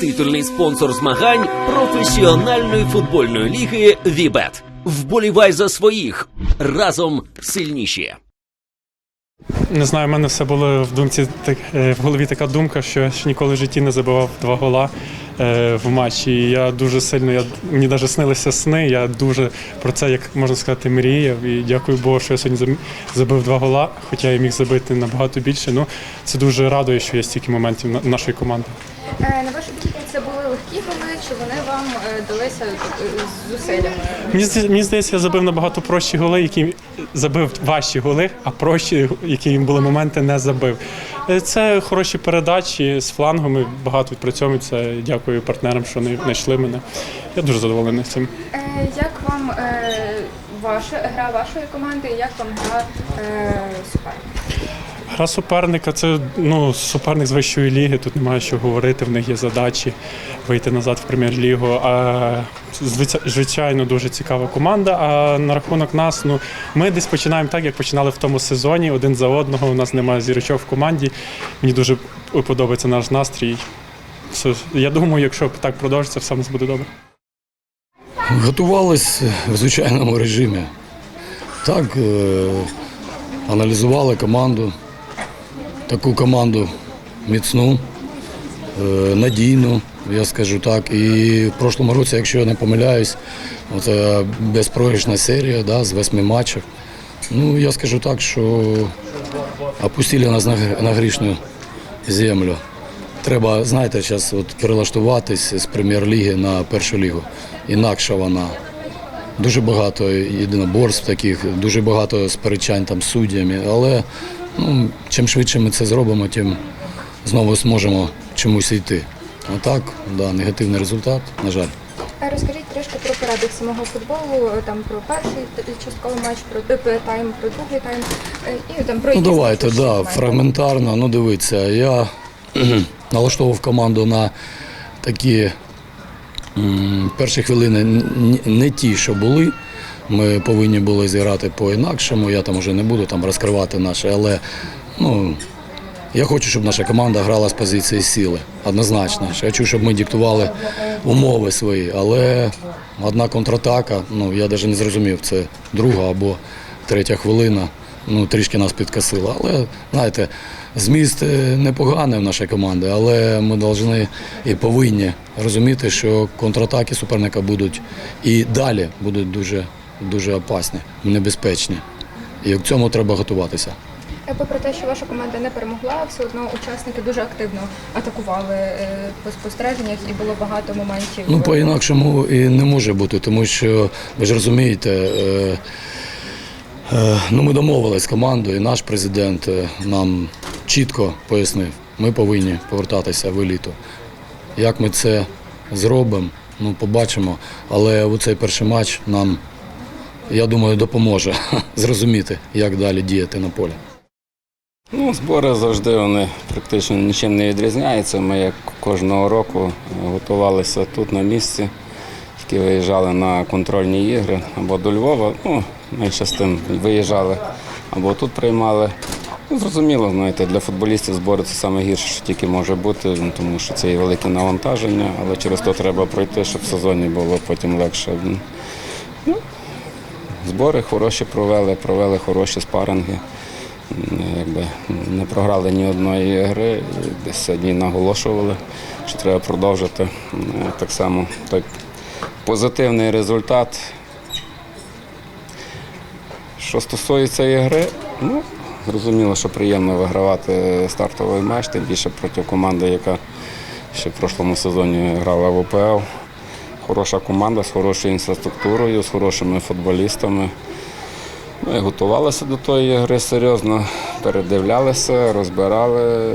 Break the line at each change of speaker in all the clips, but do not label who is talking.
титульний спонсор змагань професіональної футбольної ліги Вібет. Вболівай за своїх разом сильніші.
Не знаю, в мене все було в думці так, е, в голові така думка, що ніколи в житті не забивав два гола в матчі. І я дуже сильно, я, мені навіть снилися сни. Я дуже про це, як можна сказати, мріяв. І дякую Богу, що я сьогодні забив два гола, хоча я міг забити набагато більше. Ну, це дуже радує, що є стільки моментів на- нашої команди.
Е, На вашу думку, це були легкі голи, чи вони вам е, далися е, з зусиллями?
Мені, мені здається, я забив набагато прощі голи, які забив важчі голи, а прощі, які були моменти, не забив. Е, Це хороші передачі з флангу. Ми багато відпрацьовуємо. Це дякую партнерам, що не знайшли мене. Я дуже задоволений цим.
Як вам ваша гра вашої команди і як вам гра суперника?
Гра суперника це ну, суперник з вищої ліги. Тут немає що говорити. В них є задачі вийти назад в прем'єр-лігу. Звичайно, дуже цікава команда. А на рахунок нас, ну ми десь починаємо так, як починали в тому сезоні, один за одного. У нас немає зірочок в команді. Мені дуже подобається наш настрій. Я думаю, якщо так продовжиться, все нас буде добре.
Готувались в звичайному режимі. Так, е, аналізували команду, таку команду міцну, е, надійну, я скажу так. І в прошлому році, якщо я не помиляюсь, це безпрограшна серія да, з восьми матчів. Ну, я скажу так, що опустили нас на грішну землю. Треба, знаєте, зараз от перелаштуватись з прем'єр-ліги на першу лігу. Інакше вона. Дуже багато єдиноборств таких, дуже багато сперечань там з суддями. Але ну, чим швидше ми це зробимо, тим знову зможемо чомусь йти. А так, да, негативний результат, на жаль.
Розкажіть трішки про перебіг самого футболу, там про перший частковий матч, про тайм, про другий тайм е, і там про
Ну давайте,
інші
да, фрагментарно. Ну дивіться, я налаштовував команду на такі м, перші хвилини не ті, що були. Ми повинні були зіграти по-інакшому. Я там вже не буду там розкривати наше, але ну, я хочу, щоб наша команда грала з позиції сили. Однозначно. Я Хочу, щоб ми диктували умови свої. Але одна контратака, ну я навіть не зрозумів, це друга або третя хвилина. Ну, трішки нас підкосила. Але знаєте, зміст е, непоганий в нашій команді, але ми повинні і повинні розуміти, що контратаки суперника будуть і далі будуть дуже, дуже опасні, небезпечні. І к цьому треба готуватися.
Е, Попри те, що ваша команда не перемогла, все одно учасники дуже активно атакували е, по спостереженнях і було багато моментів.
Ну, по-інакшому і не може бути, тому що ви ж розумієте, е, ну, ми домовились з командою, і наш президент нам чітко пояснив, ми повинні повертатися в еліту. Як ми це зробимо, ну, побачимо. Але у цей перший матч нам, я думаю, допоможе зрозуміти, як далі діяти на полі.
Ну, збори завжди вони практично нічим не відрізняються. Ми як кожного року готувалися тут на місці, тільки виїжджали на контрольні ігри або до Львова. Ну, менше з тим виїжджали або тут приймали. Ну, зрозуміло, знаєте, для футболістів збори це найгірше, що тільки може бути, ну, тому що це є велике навантаження, але через то треба пройти, щоб в сезоні було потім легше. Ну, збори хороші провели, провели хороші спаринги. Якби не програли ні одної гри. Десь сьогодні наголошували, що треба продовжити так само той позитивний результат. Що стосується ігри, ну, зрозуміло, що приємно вигравати стартовий матч, тим більше проти команди, яка ще в прошлому сезоні грала в ОПЛ. Хороша команда з хорошою інфраструктурою, з хорошими футболістами. Ми готувалися до тої гри серйозно, передивлялися, розбирали,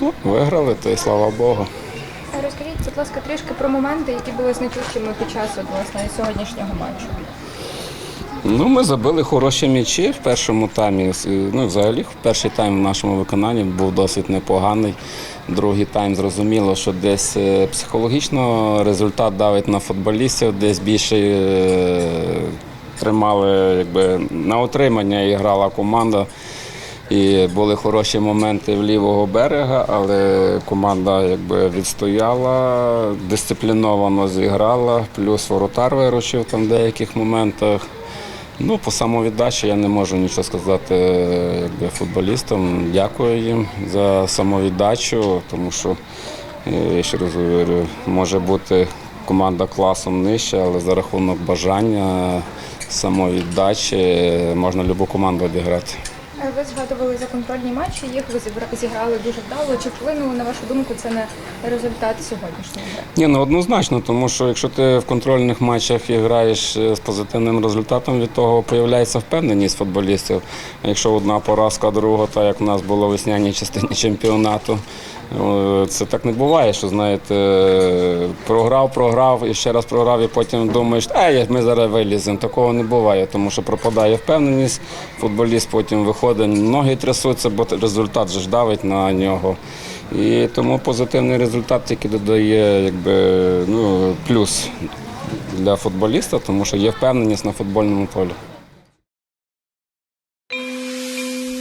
ну, виграли, то й слава Богу.
Розкажіть, будь ласка, трішки про моменти, які були значущими під час власне, сьогоднішнього матчу.
Ну, ми забили хороші м'ячі в першому таймі. Ну, взагалі, перший тайм в нашому виконанні був досить непоганий. Другий тайм зрозуміло, що десь е, психологічно результат давить на футболістів, десь більше е, тримали якби, на отримання і грала команда. І були хороші моменти в лівого берега, але команда якби відстояла, дисципліновано зіграла, плюс воротар виручив там в деяких моментах. Ну, по самовіддачі я не можу нічого сказати якби, футболістам. Дякую їм за самовіддачу, тому що, е, я ще раз говорю, може бути команда класом нижча, але за рахунок бажання, самовіддачі можна будь-яку команду обіграти.
Е, Ви згадували за контрольні матчі, їх ви зіграли дуже вдало. Чи вплинуло, на вашу думку, це на результат сьогоднішньої гри?
Ні, ну однозначно, тому що якщо ти в контрольних матчах і граєш е, з позитивним результатом, від того з'являється впевненість футболістів. Якщо одна поразка, друга, та як у нас було весняній частині чемпіонату, це так не буває, що знаєте, програв, програв і ще раз програв, і потім думаєш, ей, ми зараз виліземо. Такого не буває, тому що пропадає впевненість, футболіст потім виходить, ноги трясуться, бо результат же давить на нього. І тому позитивний результат тільки додає якби, ну, плюс для футболіста, тому що є впевненість на футбольному полі.